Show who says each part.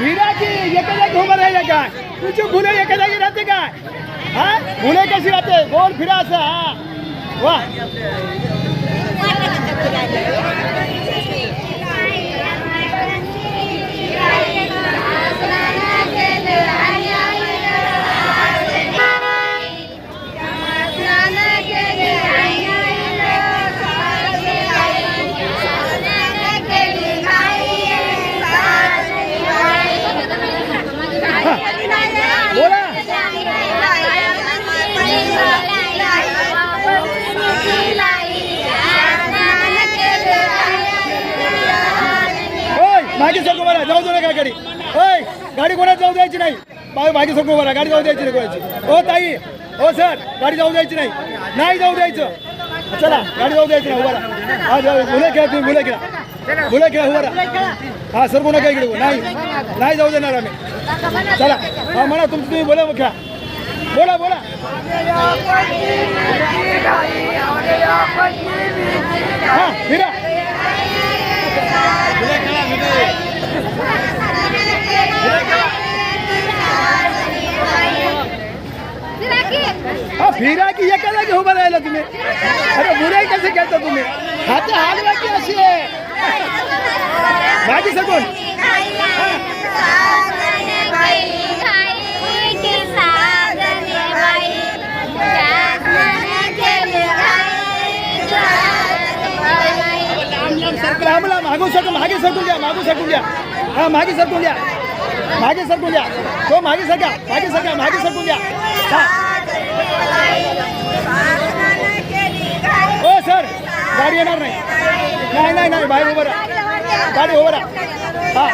Speaker 1: फिरा की एका जागी उभं राहिले काय? तुझी फुले एका जागी राहते काय? हा? फुले कशी राहते? गोल फिरा असं हा. वा. मागे सरको बरा जाऊ दे काय गाडी. होय गाडी कोणाला जाऊ द्यायची नाही? मागे सरको बरा गाडी जाऊ द्यायची नाही कोणाची. हो ताई हो सर गाडी जाऊ द्यायची नाही. नाही जाऊ द्यायचं. चला गाडी जाऊ द्यायची नाही उभा हा जाऊ मुलं खेळा तुम्ही मुलं खेळा. मुलं खेळा उभा राहा. हा सर कोणा काय इकडे नाही नाही जाऊ देणार आम्ही. चला हा म्हणा तुमचं तुम्ही बोला मग खेळा बोला बोला. हा फिरा हा फिरा की एका जागी उभं राहिला तुम्ही? अरे बुराई कसे खेळता तुम्ही? हात हालवा की अशी आहे मागे सगून लांब लांब मागून सरकून मागे सरकून द्या मागू सरकून द्या हा मागे सरकून द्या मागे सरकून द्या तो मागे सरका मागे सरका मागे सरकून द्या हा। गाडी येणार नाही. नाही नाही बाहेर उभं राहा. गाडी उभं राहा. हा.